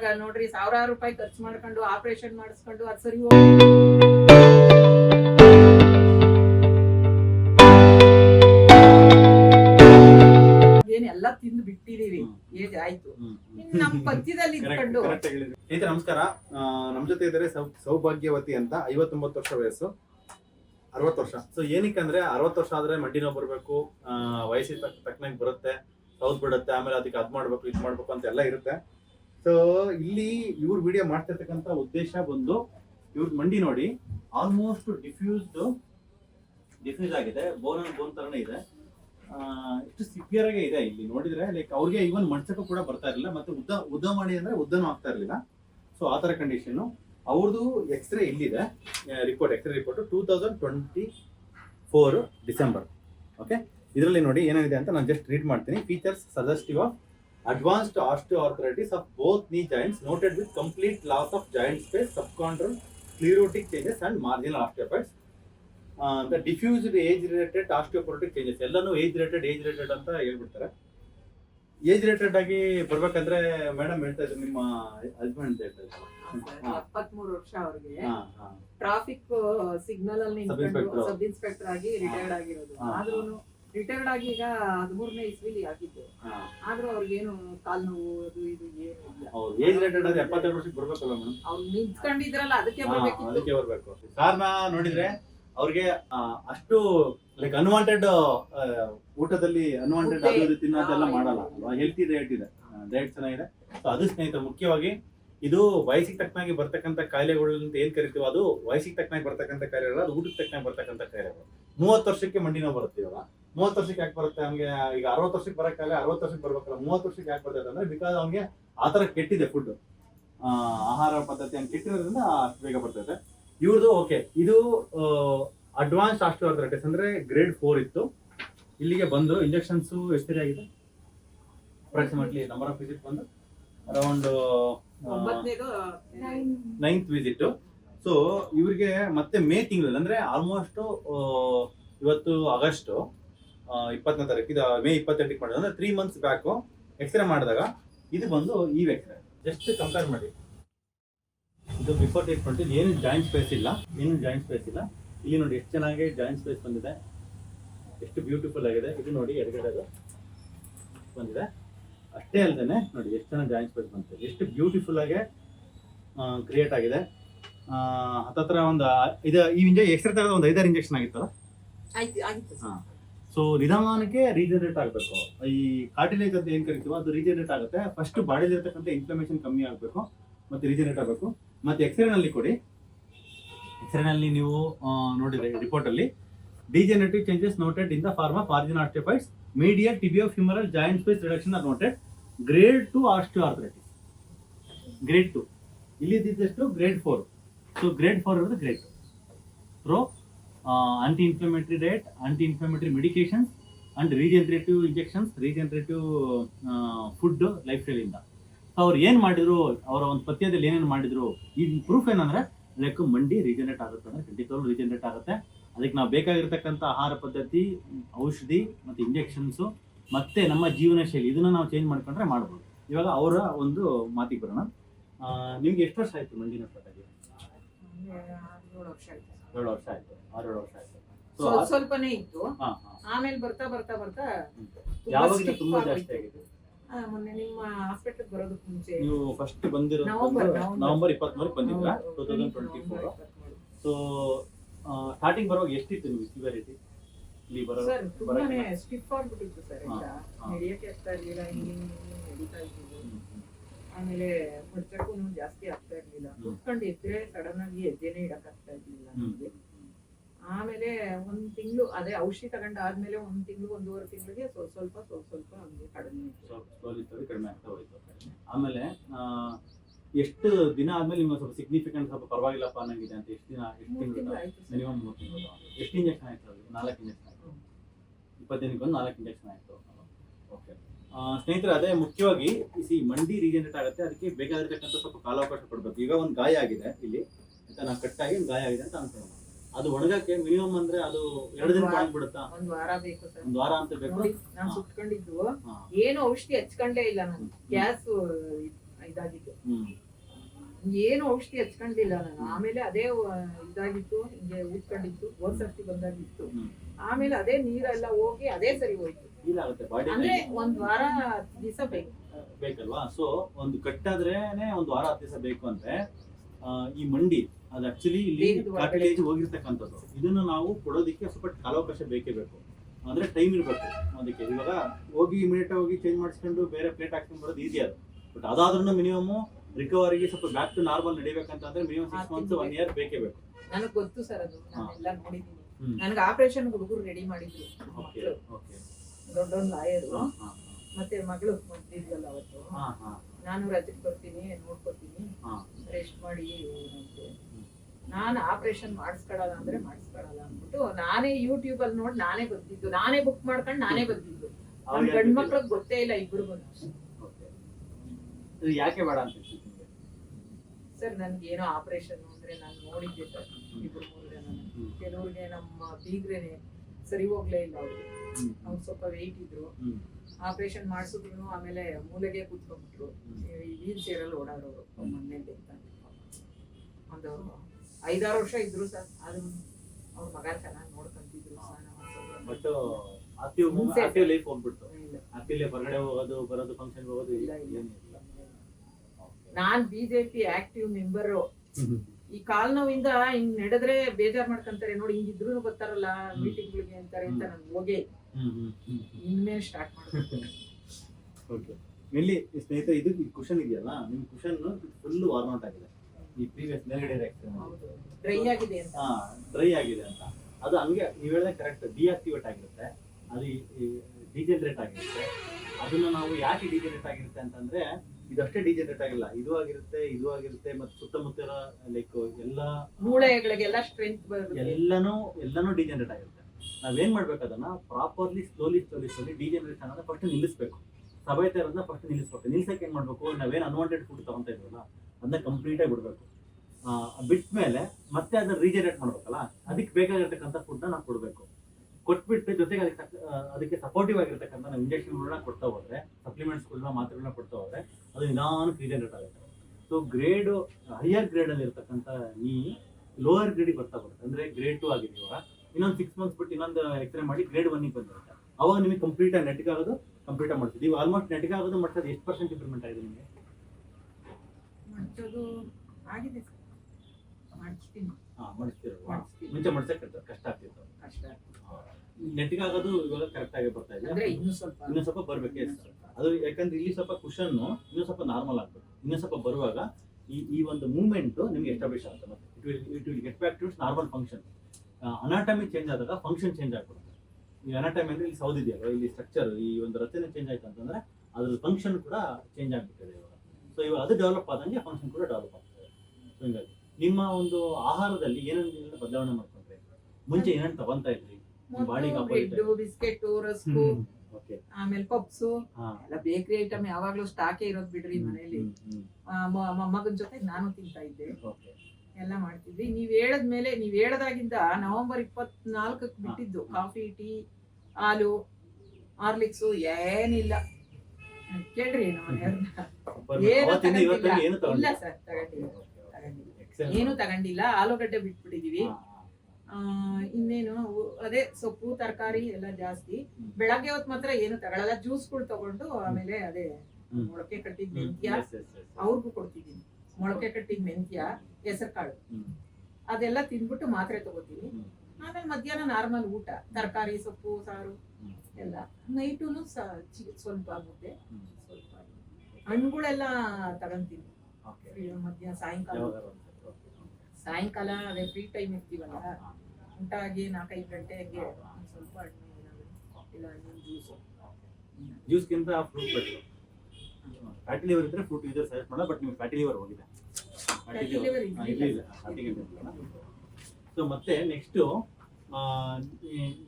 ಇವಾಗ ನೋಡ್ರಿ ಸಾವಿರಾರು ರೂಪಾಯಿ ಖರ್ಚು ಮಾಡ್ಕೊಂಡು ಆಪರೇಷನ್ ಮಾಡಿಸ್ಕೊಂಡು ಅದು ಸರಿ ಹೋಗ್- ಏನ್ ಎಲ್ಲ ತಿಂದು ಬಿಟ್ಟಿದೀವಿ. ಏಜ್ ಆಯ್ತು. ನಮ್ ಇದ್ಕೊಂಡು ಸ್ನೇಹಿತರೆ ನಮಸ್ಕಾರ. ಆ, ನಮ್ ಜೊತೆ ಇದ್ದಾರೆ ಸೌ- ಸೌಭಾಗ್ಯವತಿ ಅಂತ ಐವತ್ತೊಂಬತ್ತು ವರ್ಷ ವಯಸ್ಸು. ಅರವತ್ತು ವರ್ಷ. ಸೊ ಏನಕ್ಕೆ ಅಂದ್ರೆ ಅರವತ್ತು ವರ್ಷ ಆದ್ರೆ ಮಂಡಿ ನೋವು ಬರ್ಬೇಕು ಆ, ವಯಸ್ಸಿಗೆ ತಕ್ಕ ತಕ್ಕನಾಗಿ ಬರುತ್ತೆ ಸೌತ್ ಬಿಡುತ್ತೆ ಆಮೇಲೆ ಅದಕ್ಕೆ ಅದ್ ಮಾಡ್ಬೇಕು ಇದ್ ಮಾಡ್ಬೇಕು ಅಂತ ಎಲ್ಲ ಇರುತ್ತೆ. ಸೊ ಇಲ್ಲಿ ಇವ್ರು ವಿಡಿಯೋ ಮಾಡ್ತಿರ್ತಕ್ಕಂಥ ಉದ್ದೇಶ ಬಂದು ಇವ್ರ ಮಂಡಿ ನೋಡಿ. ಆಲ್ಮೋಸ್ಟ್ ಡಿಫ್ಯೂಸ್ಡ್ ಡಿಫ್ಯೂಸ್ ಆಗಿದೆ. ಬೋನ್ ಬೋನ್ ತರನೇ ಇದೆ. ಎಷ್ಟು ಸಿವಿಯರ್ ಆಗಿ ಇದೆ ಇಲ್ಲಿ ನೋಡಿದ್ರೆ. ಲೈಕ್ ಅವ್ರಿಗೆ ಈವನ್ ಮಣ್ಸಕ್ಕೂ ಕೂಡ ಬರ್ತಾ ಇರಲಿಲ್ಲ. ಮತ್ತೆ ಉದ್ದ ಉದ್ದ ಮಾಡಿ ಅಂದ್ರೆ ಉದ್ದನೂ ಆಗ್ತಾ ಇರಲಿಲ್ಲ. ಸೊ ಆ ಥರ ಕಂಡೀಷನ್ ಅವ್ರದ್ದು ಎಕ್ಸ್ರೇ ಇಲ್ಲಿದೆ report X ray report two thousand twenty four December okay ಇದರಲ್ಲಿ ನೋಡಿ ಏನಾಗಿದೆ ಅಂತ ನಾನು ಜಸ್ಟ್ ರೀಡ್ ಮಾಡ್ತೀನಿ. Features suggestive of advanced arthritis of both knee joints noted with complete loss of joint space subchondral sclerotic changes and marginal osteophytes the diffused age related osteoporotic changes ಎಲ್ಲಾನು age related age related ಅಂತ ಹೇಳ್ಬಿಡ್ತಾರೆ. Age related ಆಗಿ ಬರ್ಬೇಕಂದ್ರೆ madam ಹೇಳ್ತಾ ಇದ್ರು ನಿಮ್ಮ husband ಹೇಳ್ತಾ ಇದ್ರು. ಎಪ್ಪತ್ಮೂರು ವರ್ಷ ಅವ್ರಿಗೆ. ಟ್ರಾಫಿಕ್ ಸಿಗ್ನಲ್ ಅಲ್ಲಿ Sub ಸಬ್ ಇನ್ಸ್ಪೆಕ್ಟರ್ ಆಗಿ ರಿಟೈರ್ಡ್ ಆಗಿರೋದು. ಆದ್ರೂ ರಿಟೈರ್ಡ್ ಆಗಿ ಈಗ ಹದಿಮೂರನೇ ಇಸ್ವಿಲಿ ಆಗಿದ್ದು. ಆದ್ರೂ ಅವ್ರಿಗೇನು ಕಾಲ್ ನೋವು ಅದು ಇದು ಏನು ಇಲ್ಲ. ಹೌದು ಏಜ್ ರಿಲೇಟೆಡ್ ಆದ್ರೆ ಎಪ್ಪತ್ತೆರಡು ವರ್ಷಕ್ಕೆ ಬರ್ಬೇಕಲ್ಲ ಮೇಡಮ್ ಅವ್ರು ನಿಂತ್ಕೊಂಡಿದ್ರಲ್ಲ ಅದಕ್ಕೆ ಬರ್ಬೇಕಿತ್ತು. ಅದಕ್ಕೆ ಬರ್ಬೇಕು. ಕಾರಣ ನೋಡಿದ್ರೆ ಅವ್ರಿಗೆ ಅಷ್ಟು ಲೈಕ್ ಅನ್ವಾಂಟೆಡ್ ಊಟದಲ್ಲಿ ಅನ್ವಾಂಟೆಡ್ ಅದು ಇದು ತಿನ್ನೋದೆಲ್ಲ ಮಾಡಲ್ಲ. ಅಲ್ವಾ? ಹೆಲ್ತಿ ಡಯಟ್ ಇದೆ. ಡಯಟ್ ಚೆನ್ನಾಗಿದೆ. ಸೊ ಅದು ಸ್ನೇಹಿತರೆ ಮುಖ್ಯವಾಗಿ ಇದು ವಯಸ್ಸಿಗೆ ತಕ್ಕನಾಗಿ ಬರ್ತಕ್ಕಂಥ ಕಾಯಿಲೆಗಳು ಅಂತ ಏನ್ ಕರಿತೀವೋ ಅದು ವಯಸ್ಸಿಗೆ ತಕ್ಕನಾಗಿ ಬರ್ತಕ್ಕಂಥ ಕಾಯಿಲೆಗಳು ಅದು ಊಟಕ್ಕೆ ತಕ್ಕನಾಗಿ ಬರ್ತಕ್ಕಂಥ ಕಾಯಿಲೆಗಳು. ಮೂವತ್ತು ವರ್ಷಕ್ಕೆ ಮಂಡಿ ನೋವು ಬರುತ್ತೆ ಇವಾಗ. ಮೂವತ್ತು ವರ್ಷಕ್ಕೆ ಯಾಕೆ ಬರುತ್ತೆ? ಅವ್ನಿಗೆ ಈಗ ಅರವತ್ತು ವರ್ಷಕ್ಕೆ ಬರೋಕ್ಕಾಗಲ್ಲ ಅರವತ್ತು ವರ್ಷಕ್ಕೆ ಬರ್ಬೇಕಲ್ಲ ಮೂವತ್ತು ವರ್ಷಕ್ಕೆ ಯಾಕೆ ಬರ್ತದೆ ಅಂದ್ರೆ ಬಿಕಾಸ್ ಅವ್ನಿಗೆ ಆ ಥರ ಕೆಟ್ಟಿದೆ ಫುಡ್ ಆಹಾರ ಪದ್ಧತಿ ಅಂತ ಕೆಟ್ಟಿರೋದ್ರಿಂದ ಅಷ್ಟು ಬೇಗ ಬರ್ತೈತೆ. ಇವ್ರದ್ದು ಓಕೆ ಇದು ಅಡ್ವಾನ್ಸ್ ಆಸ್ಟಿಯೋಆರ್ಥರೈಟಿಸ್ ಅಂದ್ರೆ ಗ್ರೇಡ್ ಫೋರ್ ಇತ್ತು. ಇಲ್ಲಿಗೆ ಬಂದು ಇಂಜೆಕ್ಷನ್ಸ್ ಎಷ್ಟು ಸರಿ ಆಗಿದೆ? ಅಪ್ರಾಕ್ಸಿಮೇಟ್ಲಿ ನಂಬರ್ ಆಫ್ ವಿಸಿಟ್ ಬಂದು ಅರೌಂಡ್ ನೈನ್ತ್ ವಿಸಿಟ್ ಸೊ ಇವ್ರಿಗೆ ಮತ್ತೆ ಮೇ ತಿಂಗಳಲ್ಲಿ ಅಂದ್ರೆ ಆಲ್ಮೋಸ್ಟ್ ಇವತ್ತು ಆಗಸ್ಟ್ ಇಪ್ಪತ್ತನೇ ತಾರೀಕು ಇದು ಮೇ ಇಪ್ಪತ್ತೆಂಟಕ್ಕೆ ಮಾಡಿದ್ರು ಅಂದ್ರೆ ತ್ರೀ ಮಂತ್ಸ್ ಬ್ಯಾಕು ಎಕ್ಸ್ರೇ ಮಾಡಿದಾಗ ಇದು ಬಂದು ಈ ಎಕ್ಸ್ರೇ ಜಸ್ಟ್ ಕಂಪೇರ್ ಮಾಡಿ. ಇದು ಬಿಫೋರ್ ಟ್ರೀಟ್ಮೆಂಟ್ ಇದು ಏನು ಜಾಯಿಂಟ್ ಸ್ಪೇಸ್ ಇಲ್ಲ ಏನು ಜಾಯಿಂಟ್ ಸ್ಪೇಸ್ ಇಲ್ಲ. ಇಲ್ಲಿ ನೋಡಿ ಎಷ್ಟು ಚೆನ್ನಾಗಿ ಜಾಯಿಂಟ್ ಸ್ಪೇಸ್ ಬಂದಿದೆ. ಎಷ್ಟು ಬ್ಯೂಟಿಫುಲ್ ಆಗಿದೆ. ಇದು ನೋಡಿ ಎಡಗಡೆದು ಬಂದಿದೆ. ಅಷ್ಟೇ ಅಲ್ಲದೆ ನೋಡಿ ಎಷ್ಟು ಚೆನ್ನಾಗಿ ಜಾಯಿಂಟ್ ಸ್ಪೇಸ್ ಬಂದಿದೆ. ಎಷ್ಟು ಬ್ಯೂಟಿಫುಲ್ ಆಗಿ ಕ್ರಿಯೇಟ್ ಆಗಿದೆ. ಹತ್ತತ್ರ ಒಂದು ಇದು ಈ ಇಂಜೆ ಎಕ್ಸ್ರೇ ತರ ಒಂದು ಐದಾರು ಇಂಜೆಕ್ಷನ್ ಆಗಿತ್ತಲ್ಲ? ಆಯ್ತು ಆಗಿತ್ತು ಹಾ. ಸೊ ನಿಧಾನಕ್ಕೆ ರೀಜನರೇಟ್ ಆಗಬೇಕು. ಈ ಕಾರ್ಟಿಲೇಜ್ ಅಂತ ಏನ್ ಕರಿತೀವೋ ಅದು ರೀಜನರೇಟ್ ಆಗುತ್ತೆ. ಫಸ್ಟ್ ಬಾಡಿಲಿ ಇರತಕ್ಕಂಥ ಇನ್ಫ್ಲಮೇಷನ್ ಕಮ್ಮಿ ಆಗಬೇಕು. ಮತ್ತೆ ರೀಜನರೇಟ್ ಆಗಬೇಕು. ಮತ್ತೆ ಎಕ್ಸ್ರೇ ನಲ್ಲಿ ಕೊಡಿ. ಎಕ್ಸ್ರೇ ನಲ್ಲಿ ನೀವು ನೋಡಿದ್ರೆ ರಿಪೋರ್ಟ್ ಅಲ್ಲಿ degenerative changes noted in the form of marginal osteophytes medial tibiofemoral joint space reduction are noted grade two osteoarthritis grade two ಇಲ್ಲಿ ಇದ್ದಿದ್ದಷ್ಟು grade four so grade four ಇರೋದು grade so anti inflammatory diet anti inflammatory medications and regenerative injections regenerative food life ಸ್ಟೈಲಿಂದ so ಅವ್ರು ಏನು ಮಾಡಿದ್ರು ಅವರ ಒಂದು ಪಥ್ಯದಲ್ಲಿ ಏನೇನು ಮಾಡಿದ್ರು ಈ ಪ್ರೂಫ್ ಏನಂದ್ರೆ ಲೈಕ್ ಮಂಡಿ ರೀಜನರೇಟ್ ಆಗುತ್ತೆ ಅಂದ್ರೆ ಖಂಡಿತವಾಗ್ಲೂ ರೀಜನರೇಟ್ ಆಗುತ್ತೆ. ಅದಕ್ಕೆ ನಾವು ಬೇಕಾಗಿರ್ತಕ್ಕಂಥ ಆಹಾರ ಪದ್ಧತಿ ಔಷಧಿ ಮತ್ತು ಇಂಜೆಕ್ಷನ್ಸು ಮತ್ತೆ ನಮ್ಮ ಜೀವನ ಶೈಲಿ ಇದನ್ನ ನಾವು ಚೇಂಜ್ ಮಾಡ್ಕೊಂಡ್ರೆ ಮಾಡ್ಬೋದು. ಇವಾಗ ಅವರ ಒಂದು ಮಾತಿಗೆ ಬರೋಣ. ನಿಮ್ಗೆ ಎಷ್ಟು ವರ್ಷ ಆಯ್ತು ಮಂಡಿನ ಪಟ್ಟಾಗಿ ಏಳು ವರ್ಷ ಆಯ್ತು. ವರ್ಷ ಆಯ್ತು ಸ್ವಲ್ಪನೇ ಇತ್ತು ಹಾ ಹಾ ಆಮೇಲೆ ಬರ್ತಾ ಬರ್ತಾ ಬರ್ತಾ. ತುಂಬಾ ಯಾವಾಗಿಂದ stiff ತುಂಬಾ ಆಗೋಯ್ತು. ಜಾಸ್ತಿ ಆಗಿದೆ ಆ, ಮೊನ್ನೆ ನಿಮ್ಮ ಹಾಸ್ಪಿಟಲ್ ಬರೋದಕ್ಕೆ ಮುಂಚೆ ನೀವು ಫಸ್ಟ್ ಬಂದಿರೋ ನವೆಂಬರ್, ನವೆಂಬರ್. ನವೆಂಬರ್ ಇಪ್ಪತ್ಮೂರಕ್ಕೆ ಬಂದಿದ್ರಾ ಹೌದು, two thousand twenty November four ಇಪ್ಪತ್ಮೂರು. ಸೊ ಸ್ಟಾರ್ಟಿಂಗ್ ಬರುವಾಗ ಎಷ್ಟಿತ್ತು ನಿಮ್ಗೆ ಸಿವಿಯರಿಟಿ ಇಲ್ಲಿ ಬರೋ ಸರ್ ತುಂಬಾನೇ ಬರಕ್ಕೆ? ಸ್ಟಿಫ್ ಆಗ್ಬಿಟ್ಟಿತ್ತು ಸರ್ ಹಾ, ಎಲ್ಲ ಹಾ. ನಡೆಯಕ್ಕೆ ಆಗ್ತಾ ಇರ್ಲಿಲ್ಲ ಹಿಂಗೆ ಹಿಂಗೆ ಹಿಂಗೆ ನಡೀತಾ ಇದ್ದಿದ್ದು ಹ್ಮ್, ಹ್ಮ್. ಆಮೇಲೆ ಮುಚ್ಚಕ್ಕೂ ಜಾಸ್ತಿ ಆಗ್ತಾ ಇರ್ಲಿಲ್ಲ ಹ್ಮ್. ಕುತ್ಕೊಂಡು ಇದ್ರೆ ಸಡನ್ ಆಗಿ ಹೆಜ್ಜೆನೇ ಇಡಕ್ ಆಗ್ತಾ ಇರ್ಲಿಲ್ಲ ಹ್ಮ್. ನಮ್ಗೆ ಆಮೇಲೆ ಒಂದ್ ತಿಂಗಳು ಅದೇ ಔಷಧಿ ತಗೊಂಡ ಆದ್ಮೇಲೆ ಒಂದ್ ತಿಂಗಳು ಒಂದೂವರೆ ತಿಂಗಳಿಗೆ ಸ್ವಲ್ಪ ಸ್ವಲ್ಪ ಸ್ವಲ್ಪ ಸ್ವಲ್ಪ ಕಡಿಮೆ. ಸ್ವಲ್ಪ ಕಡಿಮೆ ಆಗ್ತಾ ಹೋಯ್ತು. ಆಮೇಲೆ ಎಷ್ಟು ದಿನ ಆದ್ಮೇಲೆ ನಿಮ್ಗೆ ಸ್ವಲ್ಪ ಸಿಗ್ನಿಫಿಕೆಂಟ್ ಸ್ವಲ್ಪ ಪರವಾಗಿಲ್ಲಪ್ಪ ಅನ್ನಂಗಿದೆ ಅಂತ ಎಷ್ಟು ದಿನ ಎಷ್ಟು ತಿಂಗಳು. ಮಿನಿಮಮ್ ಮೂರು ತಿಂಗಳು ಎಷ್ಟು ಇಂಜೆಕ್ಷನ್ ಆಯ್ತು ಅದು? ನಾಲ್ಕು ಇಂಜೆಕ್ಷನ್ ಆಯ್ತು. ಇಪ್ಪತ್ತು ದಿನಕ್ಕೆ ಒಂದು ನಾಲ್ಕು ಇಂಜೆಕ್ಷನ್ ಆಯ್ತು. ಓಕೆ ಸ್ನೇಹಿತರೆ ಅದೇ ಮುಖ್ಯವಾಗಿ ಸಿ ಮಂಡಿ ರೀಜನರೇಟ್ ಆಗುತ್ತೆ. ಅದಕ್ಕೆ ಬೇಕಾಗಿರ್ತಕ್ಕಂಥ ಸ್ವಲ್ಪ ಕಾಲಾವಕಾಶ ಕೊಡಬೇಕು. ಈಗ ಒಂದು ಗಾಯ ಆಗಿದೆ ಇಲ್ಲಿ. ಅಂತ ನಾವು ಕಟ್ಟಾಗಿ ಗಾಯ ಆಗಿದೆ ಅಂತ ಅನ್ಕೊಳ್ಳೋಣ. ಅದು ಒಣಗಕ್ಕೆ ಮಿನಿಮಮ್ ಅಂದ್ರೆ ಅದು ಎರಡು ದಿನ ಬಿಡುತ್ತಾ? ಒಂದ್ ವಾರ ಬೇಕು ಸರ್. ಒಂದು ವಾರ ಅಂತ ಬೇಕು? ನಾನು ನಾನ್ ಸುಟ್ಕೊಂಡಿದ್ದು. ಹಾ. ಏನು ಔಷಧಿ ಹಚ್ಕೊಂಡೇ ಇಲ್ಲ ನಾನು. ಗ್ಯಾಸ್ ಇದಾಗಿದ್ದು ಹ್ಮ್. ಏನು ಔಷಧಿ ಹಚ್ಕೊಂಡಿಲ್ಲ ನಾನು. ಆಮೇಲೆ ಅದೇ ಆ, ಇದಾಗಿತ್ತು ಹಿಂಗೆ ಉತ್ಕೊಂಡಿತ್ತು ಹೋದ್ ಸರ್ತಿ ಬಂದಾಗಿತ್ತು. ಹ್ಮ್. ಆಮೇಲೆ ಅದೇ ನೀರೆಲ್ಲ ಹೋಗಿ ಅದೇ ಸರಿ ಹೋಯ್ತು. ಇದಾಗುತ್ತೆ ಬಾಡಿ ಅಂದ್ರೆ ಒಂದ್ ವಾರ ದಿವಸ ಬೇಕು. ಬೇಕಲ್ವಾ? ಸೊ ಒಂದು ಕಟ್ಟಾದ್ರೇನೆ ಒಂದು ವಾರ ಹತ್ತು ದಿವಸ ಬೇಕು ಅಂದ್ರೆ ಈ ಮಂಡಿ ಅದು ಆಕ್ಚುಲಿ ಇಲ್ಲಿ. ಕಾರ್ಟಿಲೇಜ್ ಹೋಗಿರ್ತಕ್ಕಂಥದ್ದು. ಇದನ್ನ ನಾವು ಕೊಡೋದಕ್ಕೆ ಸ್ವಲ್ಪ ಕಾಲಾವಕಾಶ ಬೇಕೇ ಬೇಕು. ಅಂದ್ರೆ ಟೈಮ್ ಇರಬೇಕು ಅದಕ್ಕೆ. ಇವಾಗ ಹೋಗಿ ಇಮಿಡಿಯೇಟ್ ಹೋಗಿ ಚೇಂಜ್ ಮಾಡಿಸ್ಕೊಂಡು ಬೇರೆ ಪ್ಲೇಟ್ ಹಾಕ್ಕೊಂಡು ಬರೋದು ಈಸಿ ಅದು. ಬಟ್ ಅದಾದ್ರೂ ಮಿನಿಮಮ್ ರಿಕವರಿಗೆ ಸ್ವಲ್ಪ back to normal ನಡಿಬೇಕಂತಂದ್ರೆ minimum six months one year ಬೇಕೇ ಬೇಕು. ನನಗೆ ಗೊತ್ತು ಸರ್ ಅದು. ನಾನೆಲ್ಲ ನೋಡಿದೀನಿ ನನಗೆ ಆಪರೇಷನ್ ಹುಡುಗರು ರೆಡಿ ಮಾಡಿದ್ರು. ಮಕ್ಕಳು ದೊಡ್ಡೊಂದು ಲಾಯರು ಮತ್ತೆ ಮಗಳು ಮದ್ದಿದ್ವಲ್ಲ ಅವತ್ತು. ಹಾ ಹಾ ನಾನು ರಜೆ ಬರ್ತೀನಿ ನೋಡ್ಕೊತೀನಿ. ರೆಸ್ಟ್ ಮಾಡಿ ಏನಂತೆ ನಾನು ಆಪರೇಷನ್ ಮಾಡಿಸ್ಕೊಳಲ್ಲ ಅಂದ್ರೆ ಮಾಡಿಸ್ಕೊಳಲ್ಲ ಅಂದ್ಬಿಟ್ಟು ನಾನೇ ಯೂಟ್ಯೂಬ್ ಅಲ್ಲಿ ನೋಡಿ ನಾನೇ ಬಂದಿದ್ದು. ನಾನೇ ಬುಕ್ ಮಾಡ್ಕೊಂಡು ನಾನೇ ಬಂದಿದ್ದು. ಅವ್ರ ಗಂಡ್ ಮಕ್ಳಿಗೆ ಗೊತ್ತೇ ಇಲ್ಲ ಇಬ್ರು ಬಂದು. ಯಾಕೆ ಬೇಡ ಅಂತ ಸರ್ ನನ್ಗೆ ಏನೋ ಆಪರೇಷನ್ ಅಂದ್ರೆ ನಾನು ನೋಡಿದ್ದೆ ಸರ್ ಇಬ್ರು ಮೂರು ಜನ. ಕೆಲವ್ರಿಗೆ ನಮ್ಮ ಬೀಗ್ರೇನೆ ಸರಿ ಹೋಗ್ಲೇ ಇಲ್ಲ ಅವ್ರಿಗೆ ಅವ್ರು ಸ್ವಲ್ಪ ವೆಯ್ಟ್ ಇದ್ರು. ಆಪರೇಷನ್ ಮಾಡಿಸಿದ್ರು ಆಮೇಲೆ ಮೂಲೆಗೆ ಕೂತ್ಕೊಂಡ್ಬಿಟ್ರು. ಈ ವೀಲ್ ಚೇರಲ್ಲಿ ಓಡಾಡೋರು ಮೊನ್ನೆ ಅಂತ. ಒಂದು ಐದಾರು ವರ್ಷ ಇದ್ರು ಸರ್ ಅದು ಅವ್ರ ಮಗ ಚೆನ್ನಾಗಿ ನೋಡ್ಕೊಂತಿದ್ರು ಬಟ್ ಆಕ್ಟಿವ್ ಹಿಂಸೆ. ಆಕ್ಟಿವ್ ಲೈಫ್ ಹೋಗ್ಬಿಡ್ತು ಇಲ್ಲ. ಆಕ್ಟಿವ್ ಲೈಫ್ ಹೊರಗಡೆ ಹೋಗೋದು ಬರೋದು ಫಂಕ್ಷನ್ ಹೋಗೋದು ಇಲ್ಲ. ಏನಿಲ್ಲ. ನಾನ್ ಬಿಜೆಪಿ ಆಕ್ಟಿವ್ ಮೆಂಬರ್ ಈ ಕಾಲ್ ನೋವಿಂದ ಹಿಂಗ್ ನಡೆದ್ರೆ ಬೇಜಾರ್ ಮಾಡ್ಕೊಂತಾರೆ. ನೋಡಿ ಹಿಂಗಿದ್ರು ಬರ್ತಾರಲ್ಲ ಮೀಟಿಂಗ್ಗಳಿಗೆ ಅಂತಾರೆ ಅಂತ ನಾನು ಹೋಗೇ. ಇನ್ಮೇಲೆ ಸ್ಟಾರ್ಟ್ ಮಾಡ್ತೀನಿ ಓಕೆ ಇಲ್ಲಿ ಸ್ನೇಹಿತರೆ ಇದು ಕ್ವಶನ್ ಇದೆಯಲ್ಲ? ನಿಮ್ ಕ್ವಶನ್ ಫುಲ್ ವಾರ್ಮ್ ಔಟ್ ಆಗಿದೆ. ಈ ಪ್ರೀವಿಯಸ್ ಮೇಲ್ಗಡೆ ಡ್ರೈ ಆಗಿದೆ ಅಂತ. ಹಾ ಡ್ರೈ ಆಗಿದೆ ಅಂತ. ಅದು ಹಂಗೆ ನೀವು ಹೇಳಿದ್ರೆ ಕರೆಕ್ಟ್ ಡಿಆಕ್ಟಿವೇಟ್ ಆಗಿರುತ್ತೆ. ಅದು ಡಿಜನರೇಟ್ ಆಗಿರುತ್ತೆ. ಅದನ್ನ ನಾವು ಯಾಕೆ ಡಿಜನರೇಟ್ ಆಗಿರುತ್ತೆ ಅಂತಂದ್ರೆ ಇದಷ್ಟೇ ಡಿಜನರೇಟ್ ಆಗಿಲ್ಲ. ಇದು ಆಗಿರುತ್ತೆ ಇದು ಆಗಿರುತ್ತೆ ಮತ್ತೆ ಸುತ್ತಮುತ್ತ ಲೈಕ್ ಎಲ್ಲ ಮೂಳೆಗಳಿಗೆಲ್ಲ ಸ್ಟ್ರೆಂತ್ ಎಲ್ಲಾನು ಎಲ್ಲಾನು ಡಿಜನರೇಟ್ ಆಗಿರುತ್ತೆ. ನಾವೇನ್ ಮಾಡ್ಬೇಕು ಅದನ್ನ? Properly slowly slowly slowly degeneration ಅನ್ನ ಫಸ್ಟ್ ನಿಲ್ಲಿಸ್ಬೇಕು. ಸಭೆ ಇರೋದನ್ನ ಫಸ್ಟ್ ನಿಲ್ಲಿಸ್ಬೇಕು. ನಿಲ್ಸಕ್ಕೆ ಏನ್ ಮಾಡ್ಬೇಕು? ನಾವೇನ್ ಅನ್ವಾಂಟೆಡ್ ಫುಡ್ ತಗೊಂತ ಇದೀವಲ್ಲ ಅದನ್ನ ಕಂಪ್ಲೀಟ್ ಆಗಿ ಬಿಡ್ಬೇಕು. ಆ, ಬಿಟ್ಮೇಲೆ ಮತ್ತೆ ಅದನ್ನ ರೀಜನರೇಟ್ ಮಾಡ್ಬೇಕಲ್ಲ? ಅದಕ್ಕೆ ಬೇಕಾಗಿರ್ತಕ್ಕಂಥ ಫುಡ್ನ ನಾವು ಕೊಡ್ಬೇಕು. ಕೊಟ್ಬಿಟ್ಟು ಜೊತೆಗೆ ಅದಕ್ಕೆ ಅದಕ್ಕೆ ಸಪೋರ್ಟಿವ್ ಆಗಿರ್ತಕ್ಕಂಥ ನಾವು ಇಂಜೆಕ್ಷನ್ಗಳನ್ನ ಕೊಡ್ತಾ ಹೋದ್ರೆ ಸಪ್ಲಿಮೆಂಟ್ಸ್ಗಳನ್ನ ಮಾತ್ರೆಗಳನ್ನ ಕೊಡ್ತಾ ಹೋದ್ರೆ ಅದು ನಿಧಾನಕ್ಕೆ ರೀಜನರೇಟ್ ಆಗುತ್ತೆ. ಸೊ ಗ್ರೇಡು ಹೈಯರ್ ಗ್ರೇಡ್ ಅಲ್ಲಿ ಇರ್ತಕ್ಕಂಥ ನೀ ಲೋವರ್ ಗ್ರೇಡಿಗೆ ಬರ್ತಾ ಬರುತ್ತೆ. ಅಂದ್ರೆ ಗ್ರೇಡ್ ಟು ಆಗಿದೆ ಇವಾಗ. ಇನ್ನೊಂದು ಸಿಕ್ಸ್ ಮಂತ್ಸ್ ಬಿಟ್ಟು ಇನ್ನೊಂದು ಎಕ್ಸ್ರೇ ಮಾಡಿ ಗ್ರೇಡ್ ಒನ್ಗೆ ಬಂದಿರುತ್ತೆ ಅವಾಗ ನಿಮಗೆ ಕಂಪ್ಲೀಟ್ ಆಗಿ ನೆಟ್ಗೆ ಆಗೋದು ಕಂಪ್ಲೀಟ್ ಆಗಿ ಮಾಡ್ತೀವಿ. ಆಲ್ಮೋಸ್ಟ್ ನೆಟ್ಗಾಗೋದು ಅದು ಎಷ್ಟು ಪರ್ಸೆಂಟ್ ಇಂಪ್ರೂವ್ಮೆಂಟ್ ಆಗಿದೆ ನಿಮಗೆ? ಮಾಡ್ಸೋದು ಆಗಿದೆ ಮಾಡಿಸ್ತೀನಿ. ಹಾ ಮಾಡಿಸ್ತಿರಲ್ವಾ ಮಾಡಿಸ್ತೀನಿ. ಮುಂಚೆ ಮಾಡ್ಸಕ್ಕೆ ಕಷ್ಟ ಆಗ್ತಿತ್ತು. ಕಷ್ಟ ನೆಟ್ಗೆ ಆಗೋದು ಇವಾಗ ಕರೆಕ್ಟ್ ಆಗಿ ಬರ್ತಾ ಇದೆ. ಅಂದ್ರೆ ಇನ್ನೂ ಸ್ವಲ್ಪ ಇನ್ನೂ ಸ್ವಲ್ಪ ಬರ್ಬೇಕೆ ಅದು ಯಾಕಂದ್ರೆ ಇಲ್ಲಿ ಸ್ವಲ್ಪ ಕುಶನ್ ಇನ್ನೂ ಸ್ವಲ್ಪ ನಾರ್ಮಲ್ ಆಗ್ಬೇಕು. ಇನ್ನೂ ಸ್ವಲ್ಪ ಬರುವಾಗ ಈ ಈ ಒಂದು ಮೂವ್ಮೆಂಟ್ ನಿಮ್ಗೆ ಎಸ್ಟಾಬ್ಲಿಷ್ ಆಗುತ್ತೆ ಮತ್ತೆ. It will it will get back to normal function anatomy change ಆದಾಗ ಫಂಕ್ಷನ್ ಚೇಂಜ್ ಆಗ್ಬಿಡುತ್ತೆ. ಈ ಅನಾಟಮಿ ಅಂದ್ರೆ ಇಲ್ಲಿ ಸೌದಿದೆಯಲ್ಲ ಇಲ್ಲಿ ಸ್ಟ್ರಕ್ಚರ್ ಈ ಒಂದು ರಚನೆ ಚೇಂಜ್ ಆಯ್ತು ಅಂತಂದ್ರೆ ಅದ್ರ ಫಂಕ್ಷನ್ ಕೂಡ ಚೇಂಜ್ ಆಗ್ಬಿಟ್ಟಿದೆ ಇವಾಗ. ಸೊ ಇವಾಗ ಅದು ಡೆವಲಪ್ ಆದಂಗೆ ಫಂಕ್ಷನ್ ಕೂಡ ಡೆವಲಪ್ ಆಗ್ತದೆ ಸೊ ಹಿಂಗಾಗಿ ನಿಮ್ಮ ಒಂದು ಆಹಾರದಲ್ಲಿ ಏನೇನು ಬದಲಾವಣೆ ಮಾಡ್ಕೊಂಡ್ರೆ? ಮುಂಚೆ ಏನೇನು ತಗೊಂತಾ ಇದ್ರಿ? ಬಾಡಿಗೆ ಬಿಸ್ಕೆಟ್ ರಸ್ಕು ಆಮೇಲೆ ಪಪ್ಸು ಎಲ್ಲ ಬೇಕರಿ ಐಟಮ್ ಯಾವಾಗ್ಲೂ ಸ್ಟಾಕೇ ಇರೋದ್ ಬಿಡ್ರಿ ಮನೇಲಿ. ಆ, ಮ- ಮೊಮ್ಮಗನ್ ಜೊತೆ ನಾನು ತಿಂತಾ ಇದ್ದೆ. ಎಲ್ಲ ಮಾಡ್ತಿದ್ವಿ. ನೀವ್ ಹೇಳದ್ಮೇಲೆ ನೀವ್ ಹೇಳದಾಗಿಂದ ನವೆಂಬರ್ ಇಪ್ಪತ್ನಾಲ್ಕಕ್ ಬಿಟ್ಟಿದ್ದು ಕಾಫಿ ಟೀ ಹಾಲು ಹಾರ್ಲಿಕ್ಸ್ ಏನಿಲ್ಲ. ಕೇಳ್ರಿ ನಮ್ಮ. ಏನು ಇಲ್ಲ ಸರ್ ತಗೊಂಡಿಲ್ಲ. ಏನು ತಗೊಂಡಿಲ್ಲ. ಆಲೂಗಡ್ಡೆ ಬಿಟ್ಬಿಟ್ಟಿದೀವಿ. ಆ, ಇನ್ನೇನು ಅದೇ ಸೊಪ್ಪು ತರಕಾರಿ ಎಲ್ಲ ಜಾಸ್ತಿ. ಬೆಳಗ್ಗೆ ಹೊತ್ತು ಮಾತ್ರ ಏನು ತಗೊಳಲ್ಲ. ಜ್ಯೂಸ್ಗಳು ತಗೊಂಡು ಆಮೇಲೆ ಅದೇ ಮೊಳಕೆ ಕಟ್ಟಿದ. ಮೆಂತ್ಯ. ಅವ್ರಿಗೂ ಕೊಡ್ತಿದ್ದೀನಿ. ಮೊಳಕೆ ಕಟ್ಟಿದ ಮೆಂತ್ಯ ಹೆಸರು ಕಾಳು ಅದೆಲ್ಲ ತಿಂದ್ಬಿಟ್ಟು ಮಾತ್ರೆ ತಗೋತೀನಿ. ಆಮೇಲೆ ಮಧ್ಯಾಹ್ನ ನಾರ್ಮಲ್ ಊಟ ತರಕಾರಿ ಸೊಪ್ಪು ಸಾರು. ಎಲ್ಲ. ನೈಟುನು ಸ್ವಲ್ಪ ಆಗುತ್ತೆ. ಸ್ವಲ್ಪ ಹಣ್ಣುಗಳೆಲ್ಲ ತಗೊಂತೀನಿ. ಮಧ್ಯಾಹ್ನ ಸಾಯಂಕಾಲ. ಸಾಯಂಕಾಲ ಅದೇ ಫ್ರೀ ಟೈಮ್ ಇರ್ತೀವಲ್ಲ. ಊಟ ಆಗಿ ನಾಲ್ಕೈದು ಗಂಟೆಗೆ ಸ್ವಲ್ಪ ಹಣ್ಣು ಇಲ್ಲ ಹಣ್ಣಿನ ಜ್ಯೂಸು ಜ್ಯೂಸ್ಗಿಂತ ಫ್ರೂಟ್ ಬೆಟರ್ ಫ್ಯಾಟಿ ಲಿವರ್ ಇದ್ರೆ ಫ್ರೂಟ್ ಯೂಸರ್ ಸಜೆಸ್ಟ್ ಮಾಡಲ್ಲ ಬಟ್ ನಿಮ್ಗೆ ಫ್ಯಾಟಿ ಲಿವರ್ ಹೋಗಿದೆ. Fatty liver. ಇರ್ಲಿಲ್ಲ. ಸೊ ಮತ್ತೆ ನೆಕ್ಸ್ಟ್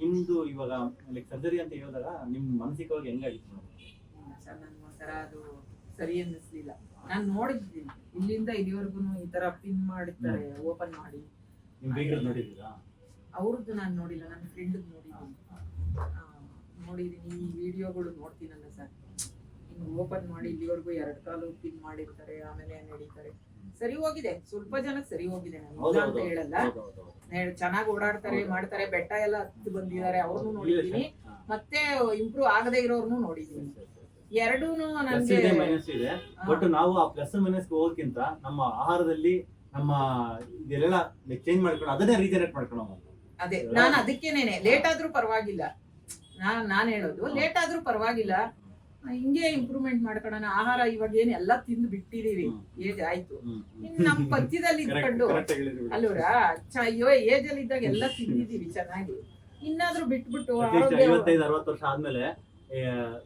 ನಿಮ್ದು ಇವಾಗ ಲೈಕ್ ಸರ್ಜರಿ ಅಂತ ಹೇಳಿದಾಗ ನಿಮ್ ಮಾನಸಿಕವಾಗಿ ಹೆಂಗಾಗಿತ್ತು ಸರ್ ನನ್ಗೆ ಒಂಥರ ಅದು ಸರಿ ಅನ್ನಿಸ್ಲಿಲ್ಲ. ನಾನು ನೋಡಿದ್ದೀನಿ. ಇಲ್ಲಿಂದ ಇಲ್ಲಿವರೆಗೂ ಈ ತರ ಪಿನ್ ಮಾಡಿರ್ತಾರೆ ಓಪನ್ ಮಾಡಿ. ನಿಮ್ ಬೀಗ್ರ ನೋಡಿದ್ದೀರಾ? ಅವ್ರದ್ದು ನಾನು ನೋಡಿಲ್ಲ ನನ್ನ ಫ್ರೆಂಡ್ ನೋಡಿದ್ದೀನಿ. ನೋಡಿದ್ದೀನಿ. ಈ ವಿಡಿಯೋಗಳು ನೋಡ್ತೀನಲ್ಲ ಸರ್ ಹಿಂಗ್ ಓಪನ್ ಮಾಡಿ ಇಲ್ಲಿವರೆಗೂ ಎರಡು ಕಾಲು ಪಿನ್ ಮಾಡಿರ್ತಾರೆ ಆಮೇಲೆ ನಡೀತಾರೆ? ಸರಿ ಹೋಗಿದೆ. ಸ್ವಲ್ಪ ಜನಕ್ಕೆ ಸರಿ ಹೋಗಿದೆ. ನಾನು ಇಲ್ಲ ಅಂತ ಹೇಳಲ್ಲ. ಚೆನ್ನಾಗಿ ಓಡಾಡ್ತಾರೆ ಮಾಡ್ತಾರೆ ಬೆಟ್ಟ ಎಲ್ಲ ಹತ್ತು ಬಂದಿದ್ದಾರೆ ಅವ್ರನ್ನು ನೋಡಿದೀನಿ ಮತ್ತೆ ಇಂಪ್ರೂವ್ ಆಗದೆ ಇರೋರ್ನು ನೋಡಿದೀನಿ ಎರಡೂನು ನನಗೆ ಮೈನಸ್ ಇದೆ. ಬಟ್ ನಾವು ಆ ಪ್ಲಸ್ ಮೈನಸ್ ಹೋಗೋಕ್ಕಿಂತ ನಮ್ಮ ಆಹಾರದಲ್ಲಿ ನಮ್ಮ ಇದೆಲ್ಲ ಚೇಂಜ್ ಮಾಡ್ಕೊಂಡು ಅದನ್ನೇ ರೀಜನರೇಟ್ ಮಾಡ್ಕೊಂಡು. ಅದೇ ನಾನು ಅದಕ್ಕೇನೇನೆ ಲೇಟ್ ಆದ್ರೂ ಪರವಾಗಿಲ್ಲ. ನಾನ್ ನಾನ್ ಹೇಳೋದು ಲೇಟ್ ಆದ್ರೂ ಪರವಾಗಿಲ್ಲ. ಹಿಂಗೆ ಇಂಪ್ರೂವ್ಮೆಂಟ್ ಮಾಡ್ಕೊಳ್ಳೋಣ ಆಹಾರ ಇವಾಗ ಏನ್ ಎಲ್ಲಾ ತಿಂದು ಬಿಟ್ಟಿದೀವಿ. ಏಜ್ ಆಯ್ತು. ಇನ್. ನಮ್ Correct- ಇದ್ಕೊಂಡು. ಅಲ್ವರಾ ಅಯ್ಯೋ ಏಜ್ ಅಲ್ಲಿ ಇದ್ದಾಗ ಎಲ್ಲ ತಿಂದಿದೀವಿ ಚೆನ್ನಾಗಿ. ಇನ್ನಾದ್ರೂ ಬಿಟ್ಬಿಟ್ಟು ಐವತ್ತೈದು ಅರವತ್ತು ವರ್ಷ ಆದ್ಮೇಲೆ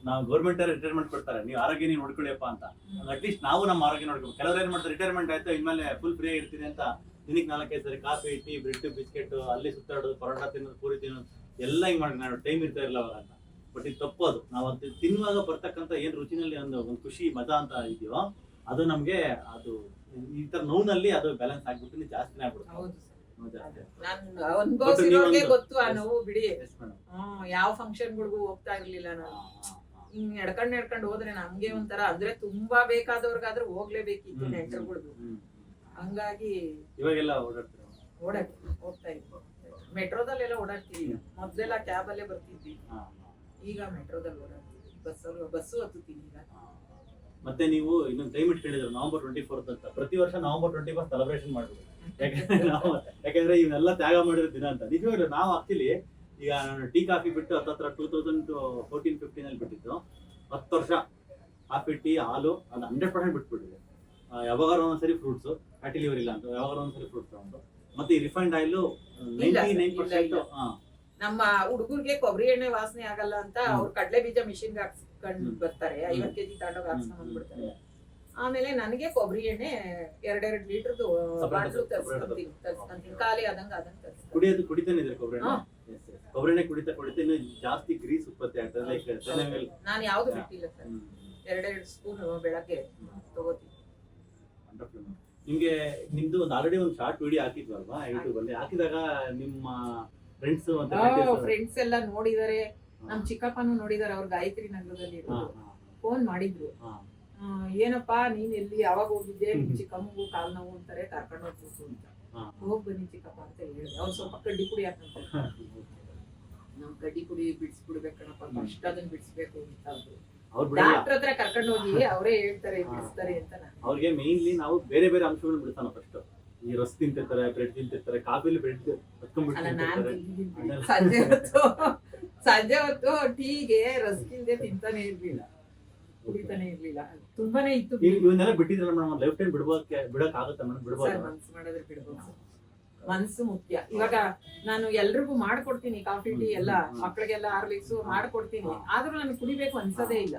ನಾವು ಗೌರ್ಮೆಂಟ್ ರಿಟೈರ್ಮೆಂಟ್ ಕೊಡ್ತಾರೆ. ನೀವು ಆರೋಗ್ಯ ನೀವು ನೋಡ್ಕೊಳ್ಳಿಯಪ್ಪ ಅಂತ. ಅಟ್ಲೀಸ್ಟ್ ನಾವು ನಮ್ಮ ಆರೋಗ್ಯ ನೋಡ್ಕೊಬೇಕು ಕೆಲವರು ಏನ್ ಮಾಡ್ತಾರೆ ರಿಟೈರ್ಮೆಂಟ್ ಆಯ್ತು ಇನ್ಮೇಲೆ ಫುಲ್ ಫ್ರೀ ಇರ್ತೀನಿ ಅಂತ ದಿನಕ್ಕೆ ನಾಲ್ಕೈದು ಸರಿ ಕಾಫಿ ಟೀ ಬ್ರೆಡ್ ಬಿಸ್ಕೆಟ್ ಅಲ್ಲಿ ಸುತ್ತಾಡೋದು ಪರೋಟ ತಿನ್ನೋದು ಪೂರಿ ತಿನ್ನೋದು ಎಲ್ಲ ಹಿಂಗ್ ಮಾಡಿ ನಾನು ಟೈಮ್ ಇರ್ತಾ ಇರಲ್ಲ ಅವಾಗ ಅಂತ. ಬಟ್ ಇದು ತಪ್ಪು ಅದು. ನಾವು ಅದು ತಿನ್ನುವಾಗ ಬರ್ತಕ್ಕಂಥ ಏನ್ ರುಚಿನಲ್ಲಿ ಒಂದು ಒಂದು ಖುಷಿ ಮಜಾ ಅಂತ ಇದೆಯೋ ಅದು ನಮ್ಗೆ ಅದು ಈ ತರ ನೋವಿನಲ್ಲಿ ಅದು ಬ್ಯಾಲೆನ್ಸ್ ಆಗ್ಬಿಟ್ಟು ಜಾಸ್ತಿನೇ ಆಗ್ಬಿಡುತ್ತೆ. ಅನುಭವಿಸಿರೋರ್ಗೆ ಗೊತ್ತು ಆ ನೋವು ಬಿಡಿ. ಹ್ಮ್ ಯಾವ ಫಂಕ್ಷನ್ಗಳಿಗೂ ಹೋಗ್ತಾ ಇರ್ಲಿಲ್ಲ ನಾನು. ಹಿಂಗ್ ನಡ್ಕೊಂಡ್ ನಡ್ಕೊಂಡ್ ಹೋದ್ರೆ ನಮ್ಗೆ ಒಂಥರ ಅಂದ್ರೆ ತುಂಬಾ ಬೇಕಾದವ್ರಿಗಾದ್ರೆ ಹೋಗ್ಲೇಬೇಕಿತ್ತು ನೆಂಟರುಗಳ್ದು. ಹಂಗಾಗಿ ಇವಾಗೆಲ್ಲ ಓಡಾಡ್ತೀವಿ ಓಡಾಡ್ತೀವಿ ಹೋಗ್ತಾ ಇದ್ವಿ. ಮೆಟ್ರೋದಲ್ಲೆಲ್ಲ ಓಡಾಡ್ತೀವಿ. ಮೊದ್ಲೆಲ್ಲ ಕ್ಯಾಬ್ ಅಲ್ಲೇ ಬರ್ತಿದ್ವಿ. ಈಗ ಮೆಟ್ರೋದಲ್ಲಿ ಬಸ್ಸಲ್ಲಿ ಬಸ್ಸು ಹತ್ತುತ್ತೀನಿ ಈಗ. ಮತ್ತೆ ನೀವು ಇನ್ನೊಂದು ಟೈಮ್ ಇಟ್ಕೊಂಡಿದ್ರು ನವೆಂಬರ್ ಟ್ವೆಂಟಿ ಫೋರ್ತ್ ಅಂತ ಪ್ರತಿ ವರ್ಷ ನವೆಂಬರ್ ಟ್ವೆಂಟಿ ಫೋರ್ ಸೆಲೆಬ್ರೇಷನ್ ಮಾಡ್ಬೋದು. ಯಾಕಂದ್ರೆ ನಾವು ಯಾಕಂದ್ರೆ ಇವನ್ನೆಲ್ಲ ತ್ಯಾಗ ಮಾಡಿರೋ ದಿನ ಅಂತ. ನಿಜವಾಗ್ಲೂ ನಾವು ಆಕ್ಚುಲಿ ಈಗ ನಾನು ಟೀ ಕಾಫಿ ಬಿಟ್ಟು ಹತ್ತತ್ರ ಟೂ ತೌಸಂಡ್ ಫೋರ್ಟೀನ್ ಫಿಫ್ಟೀನ್ ಅಲ್ಲಿ ಬಿಟ್ಟಿದ್ದು. ಹತ್ತು ವರ್ಷ ಕಾಫಿ ಟೀ ಹಾಲು ಅದು ಹಂಡ್ರೆಡ್ ಪರ್ಸೆಂಟ್ ಬಿಟ್ಬಿಟ್ಟಿದೆ. ಯಾವಾಗ ಒಂದ್ಸರಿ ಫ್ರೂಟ್ಸ್ ಫ್ಯಾಟಿ ಲಿವರ್ ಇಲ್ಲ ಅಂತ ಯಾವಾಗ ಒಂದ್ಸರಿ ಫ್ರೂಟ್ಸ್ ತಗೊಂಡು. ಮತ್ತೆ ಈ refined oil ninety nine percent. ನಮ್ಮ ಹುಡುಗರಿಗೆ ಕೊಬ್ಬರಿ ಎಣ್ಣೆ ವಾಸನೆ ಆಗಲ್ಲ ಅಂತ. ಅವ್ರು ಕಡಲೆ ಬೀಜ ಮಿಷಿನ್ ಹಾಕ್ಸ್ಕೊಂಡು. ಬರ್ತಾರೆ. ಹ್ಮ್. ಐವತ್ ಕೆಜಿ ತಗೊಂಡೋಗಿ ಹಾಕ್ಸ್ಕೊಂಡ್ಬಿಡ್ತಾರೆ ಆಮೇಲೆ ನನಗೆ ಕೊಬ್ಬರಿ ಎಣ್ಣೆ ಎರಡೆರಡು ಲೀಟರ್ದು ಬಾಟ್ಲು ತರ್ಸ್ಕೊಂತೀನಿ ತರ್ಸ್ಕೊಂತೀನಿ ಖಾಲಿ ಆದಂಗ ತರ್ಸ್ಕೊಂತೀನಿ ಕುಡಿಯೋದು ಕುಡಿತಾನೆ ಇದ್ರೆ ಕೊಬ್ಬರಿ. ಕೊಬ್ಬರಿ ಎಣ್ಣೆ ಕುಡಿತಾ ಕುಡಿತಾ ಇನ್ನು ಜಾಸ್ತಿ ಗ್ರೀಸ್ ಉತ್ಪತ್ತಿ ಆಗ್ತದೆ ಲೈಕ್ ನಾನು ಯಾವ್ದು ಬಿಟ್ಟಿಲ್ಲ ಸರ್. ಎರಡೆರಡು ಸ್ಪೂನ್ ಬೆಳಗ್ಗೆ ತಗೋತೀನಿ. ನಿಮ್ಗೆ ನಿಮ್ದು ಒಂದು ಆಲ್ರೆಡಿ ಒಂದು ಶಾರ್ಟ್ ವಿಡಿಯೋ ಹಾಕಿದ್ವಲ್ವಾ? ಯೂಟ್ಯೂಬ್ ಅಲ್ಲಿ. ಹಾಕಿದಾಗ ನಿಮ್ಮ ಫ್ರೆಂಡ್ಸ್ ಎಲ್ಲ ನೋಡಿದಾರೆ. ನಮ್ ಚಿಕ್ಕಪ್ಪನು ನೋಡಿದಾರೆ ಅವ್ರ ಗಾಯತ್ರಿ ನಗರದಲ್ಲಿ ಫೋನ್ ಮಾಡಿದ್ರು. ಏನಪ್ಪಾ ನೀನ್ ಎಲ್ಲಿ ಯಾವಾಗ ಹೋಗಿದ್ದೆ? ಚಿಕ್ಕಮ್ಮಗೂ ಕಾಲ್ ನೋವು ಅಂತಾರೆ ಕರ್ಕೊಂಡು ಹೋಗ್ಬೇಕು ಅಂತ. ಹೋಗ್ ಬನ್ನಿ ಚಿಕ್ಕಪ್ಪ ಅಂತ ಹೇಳಿದೆ ಅವ್ರು ಸ್ವಲ್ಪ ಕಡ್ಡಿ ಕುಡಿ ಹಾಕಂತ ನಮ್ ಕಡ್ಡಿ ಕುಡಿ ಬಿಡಿಸ್ಬಿಡ್ಬೇಕಣಪ್ಪ ಫಸ್ಟ್ ಅದನ್ನ ಬಿಡಿಸ್ಬೇಕು ಅಂತ ಅಂದ್ರು ಡಾಕ್ಟರ್ ಹತ್ರ ಕರ್ಕೊಂಡು ಹೋಗಿ ಅವರೇ ಹೇಳ್ತಾರೆ. ಬಿಡಿಸ್ತಾರೆ ಅಂತ ಅವ್ರಿಗೆ ಮೇನ್ಲಿ ನಾವು ಬೇರೆ ಬೇರೆ ಅಂಶಗಳನ್ನ ಬಿಡ್ತಾನ ಫಸ್ಟ್ ಈ ರಸ್ ತಿಂತಿರ್ತಾರೆ ಬ್ರೆಡ್ ತಿಂತಿರ್ತಾರೆ ಕಾಫಿಲಿ ಬ್ರೆಡ್ ಹತ್ಕೊಂಡ್ಬಿಟ್ಟು ಸಂಜೆ ಹೊತ್ತು ಸಂಜೆ ಹೊತ್ತು ಟೀಗೆ ರಸ್ಕಿಲ್ದೆ ತಿಂತಾನೆ ಇರ್ಲಿಲ್ಲ. ಕುಡಿತಾನೆ ಇರ್ಲಿಲ್ಲ. ತುಂಬಾನೇ ಇತ್ತು ಇವ್- ಇವನ್ನೆಲ್ಲ ಬಿಟ್ಟಿದ್ರೆ ನಮ್ಮ ಲೈಫ್ ಟೈಮ್ ಬಿಡ್ಬೋಕೆ ಬಿಡಕ್ ಆಗುತ್ತೆ ಮೇಡಮ್ ಬಿಡ್ಬೋದು? ಮನ್ಸು ಮಾಡಿದ್ರೆ ಬಿಡ್ಬೋದು. ಮನ್ಸು ಮುಖ್ಯ. ಇವಾಗ ನಾನು ಎಲ್ರಿಗೂ ಮಾಡ್ಕೊಡ್ತೀನಿ ಕಾಫಿ ಟೀ ಎಲ್ಲ ಮಕ್ಕಳಿಗೆಲ್ಲ ಮಕ್ಳಿಗೆಲ್ಲ ಹಾರ್ಲಿಕ್ಸ್ ಮಾಡ್ಕೊಡ್ತೀನಿ. ಆದ್ರೂ ನನಗೆ ಕುಡಿಬೇಕು ಅನ್ಸದೇ ಇಲ್ಲ.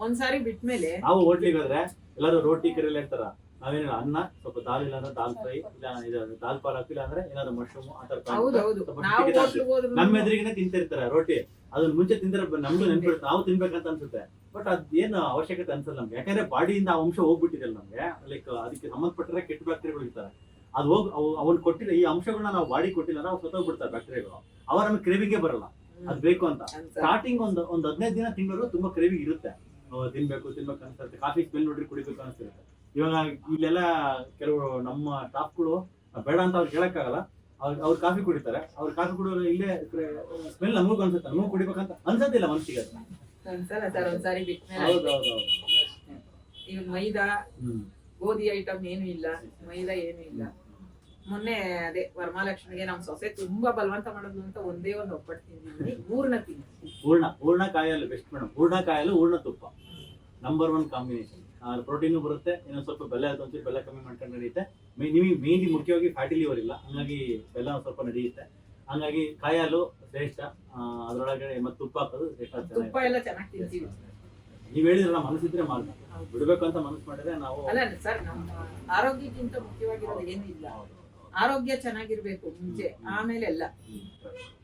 ಒಂದ್ಸಾರಿ ಬಿಟ್ಮೇಲೆ ನಾವು ಹೋಟ್ಲಿಗೆ ಹೋದ್ರೆ ಎಲ್ಲರೂ ರೋಟಿ ಕರಿಯಲ್ಲ ಇರ್ತಾರ ನಾವೇನಿಲ್ಲ ಅನ್ನ ಸ್ವಲ್ಪ ದಾಲ್ ಇಲ್ಲ ಅಂದ್ರೆ ದಾಲ್ ಫ್ರೈ ಇಲ್ಲ ಇದು ದಾಲ್ ಪಾಲಕ್ ಇಲ್ಲ ಅಂದ್ರೆ ಏನಾದ್ರು ಮಶ್ರೂಮ್ ಆ ತರ ಹೌದು ಹೌದು. ಸ್ವಲ್ಪ ನಾವು ಟಿಕೆಟ್ ಹೋಟ್ಲಿಗೆ ಹೋದ್ರು ನಮ್ಮ ಎದುರಿಗೆನೆ ತಿಂತಿರ್ತಾರೆ ರೋಟಿ ಅದನ್ನ ಮುಂಚೆ ತಿಂದ್ರೆ ನಮ್ಗೂ ನೆನ್ಪಿಡುತ್ತೆ ನಾವು ತಿನ್ಬೇಕಂತ ಅನ್ಸುತ್ತೆ. ಬಟ್ ಅದ್ ಏನ್ ಅವಶ್ಯಕತೆ ಅನ್ಸಲ್ಲ ನಮ್ಗೆ. ಯಾಕಂದ್ರೆ ಬಾಡಿಯಿಂದ ಆ ಅಂಶ ಹೋಗ್ಬಿಟ್ಟಿದೆಲ್ಲ ನಮ್ಗೆ. ಲೈಕ್ ಅದಕ್ಕೆ ಸಂಬಂಧಪಟ್ಟರೆ ಕೆಟ್ಟ ಬ್ಯಾಕ್ಟೀರಿಯಾಗಳು ಇರ್ತಾರೆ. ಅದು ಹೋಗಿ ಅವು ಅವ್ನು ಕೊಟ್ಟಿಲ್ಲ ಈ ಅಂಶಗಳನ್ನ ನಾವು ಬಾಡಿ ಕೊಟ್ಟಿಲ್ಲ ಅಂದ್ರೆ ಅವು ಸತ್ತೋಗ್ಬಿಡ್ತಾರೆ ಬ್ಯಾಕ್ಟೀರಿಯಾಗಳು ಅವ ನಮ್ಗೆ ಕ್ರೇವಿಗೆ ಬರಲ್ಲ. ಅದ್ ಬೇಕು ಅಂತ. ಸ್ಟಾರ್ಟಿಂಗ್ ಒಂದು ಒಂದು ಹದಿನೈದು ದಿನ ತಿಂಗಳು ತುಂಬಾ ಕ್ರೇವಿಂಗ್ ಇರುತ್ತೆ. ತಿನ್ಬೇಕು ತಿನ್ಬೇಕು ಅನ್ಸುತ್ತೆ. ಕಾಫಿ ಸ್ಮೆಲ್ ನೋಡ್ರಿ ಕುಡಿಬೇಕು ಅನ್ಸಿರುತ್ತೆ ಇವಾಗ ಇಲ್ಲೆಲ್ಲ ಕೆಲವು ನಮ್ಮ ಸ್ಟಾಫ್ಗಳು ಬೇಡ ಅಂತ ಅವ್ರು ಕೇಳಕ್ಕಾಗಲ್ಲ. ಅವ್ರು ಅವ್ರು ಕಾಫಿ ಕುಡಿತಾರೆ. ಅವ್ರು ಕಾಫಿ ಕುಡಿಯೋರು ಇಲ್ಲೇ ಸ್ಮೆಲ್ ನಮಗೂ ಅನ್ಸುತ್ತೆ. ನಮಗೂ ಕುಡಿಬೇಕಂತ ಅನ್ಸತ್ತಿಲ್ಲ ಮನ್ಸಿಗೆ ಅದು. ಅನ್ಸಲ್ಲ ಸರ್ ಒಂದ್ಸಾರಿ ಬಿಟ್ಮೇಲೆ ಹೌದು ಹೌದು ಹೌದು. ಈಗ ಮೈದಾ ಹ್ಮ್. ಗೋಧಿ ಐಟಮ್ ಏನು ಇಲ್ಲ. ಮೈದಾ ಏನು ಇಲ್ಲ. ಮೊನ್ನೆ ಅದೇ ವರಮಹಾಲಕ್ಷ್ಮಿಗೆ ನಮ್ ಸೊಸೆ ತುಂಬಾ ಬಲವಂತ ಮಾಡೋದು ಅಂತ ಒಂದೇ ಒಂದು ಒಪ್ಪಟ್ಟು ತಿಂದಿದ್ದೀನಿ. ಮೂರ್ನ ತಿಂದ್ವಿ ಹೂರ್ಣ ಹೂರ್ಣ ಕಾಯಲ್ಲಿ ಬೆಸ್ಟ್ ಮೇಡಮ್ ಹೂರ್ಣ ಕಾಯಲ್ಲ ಹೂರ್ಣ ತುಪ್ಪ. ನಂಬರ್ ಒನ್ ಕಾಂಬಿನೇಷನ್ ಪ್ರೋಟೀನು ಬರುತ್ತೆ ಇನ್ನೊಂದು ಸ್ವಲ್ಪ ಬೆಲ್ಲ ಅದು ಒಂಚೂರು ಬೆಲ್ಲ ಕಮ್ಮಿ ಮಾಡ್ಕೊಂಡು ನಡೆಯುತ್ತೆ. ಮೇ- ನಿಮಗೆ ಮೇನ್ಲಿ ಮುಖ್ಯವಾಗಿ ಫ್ಯಾಟಿ ಲಿವರ್ ಇಲ್ಲ. ಹಂಗಾಗಿ ಬೆಲ್ಲ ಒಂದ್ ಸ್ವಲ್ಪ ನಡೆಯುತ್ತೆ. ಹಂಗಾಗಿ ಕಾಯಾಲು ಶ್ರೇಷ್ಠ. ಅದರೊಳಗಡೆ ಮತ್ತೆ ತುಪ್ಪ ಹಾಕೋದು ಶ್ರೇಷ್ಠ ಚೆನ್ನಾಗಿ ಎಲ್ಲ ಚೆನ್ನಾಗಿ ತಿಂತೀವಿ. ನೀವ್ ಹೇಳಿದ್ರಲ್ಲ ಮನಸ್ಸಿದ್ರೆ ಮಾಡ್ಬೇಕು. ಬಿಡಬೇಕು ಅಂತ ಮನಸ್ಸು ಮಾಡಿದ್ರೆ ನಾವು ಅಲ್ಲ ಸರ್ ನಮ್ಮ ಆರೋಗ್ಯಕ್ಕಿಂತ ಮುಖ್ಯವಾಗಿರೋದು ಏನಿಲ್ಲ. ಆರೋಗ್ಯ ಚೆನ್ನಾಗಿರ್ಬೇಕು ಮುಂಚೆ ಆಮೇಲೆ ಎಲ್ಲ.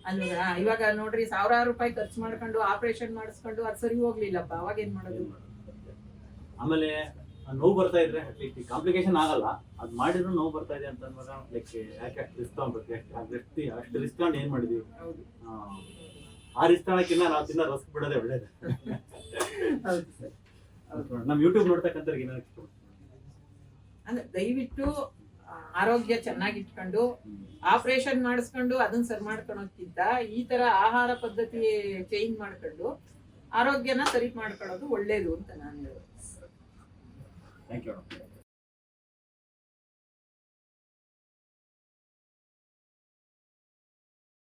ಅಲ್ವಾ? ಇವಾಗ ನೋಡ್ರಿ ಸಾವಿರಾರು ರೂಪಾಯಿ ಖರ್ಚು ಮಾಡ್ಕೊಂಡು ಆಪರೇಷನ್ ಮಾಡಿಸ್ಕೊಂಡು ಅದು ಸರಿ ಹೋಗ್ಲಿಲ್ಲಪ್ಪ ಅವಾಗ ಏನ್ ಮಾಡೋದು? ಆಮೇಲೆ ನೋವು ಬರ್ತಾ ಇದ್ರೆ ಕಾಂಪ್ಲಿಕೇಶನ್ ಆಗಲ್ಲ. ಅದು ಮಾಡಿದ್ರು ನೋವು ಬರ್ತಾ ಇದೆ ಅಂತ ಅಂದಾಗ ಲೈಕ್ ಯಾಕೆ ಅಷ್ಟು ರಿಸ್ಕ್ ತಗೊಂಡ್ಬಿಟ್ಟು ಆ ವ್ಯಕ್ತಿ ಅಷ್ಟು ರಿಸ್ಕ್ ತಗೊಂಡು ಏನ್ ಮಾಡಿದ್ವಿ ಆ ಆ, ತಗೊಳಕ್ಕಿಂತ ನಾವು ತಿನ್ನ ರಸ್ ಬಿಡೋದೇ ಒಳ್ಳೇದು. ಹೌದು ಸರ್. ನಮ್ ಯೂಟ್ಯೂಬ್ ನೋಡ್ತಕ್ಕಂಥವ್ರಿಗೆ ಏನಾದ್ರು ಅಂದ್ರೆ ದಯವಿಟ್ಟು ಆರೋಗ್ಯ ಚೆನ್ನಾಗಿ ಇಟ್ಕೊಂಡು ಆಪರೇಷನ್ ಮಾಡಿಸ್ಕೊಂಡು ಅದನ್ನ ಸರಿ ಮಾಡ್ಕೊಳೋಕ್ಕಿಂತ ಈ ತರ ಆಹಾರ ಪದ್ಧತಿ ಚೇಂಜ್ ಮಾಡ್ಕೊಂಡು ಆರೋಗ್ಯನ ಸರಿ ಮಾಡ್ಕೊಳ್ಳೋದು ಒಳ್ಳೇದು ಅಂತ ನಾನು ಹೇಳೋದು. Thank you.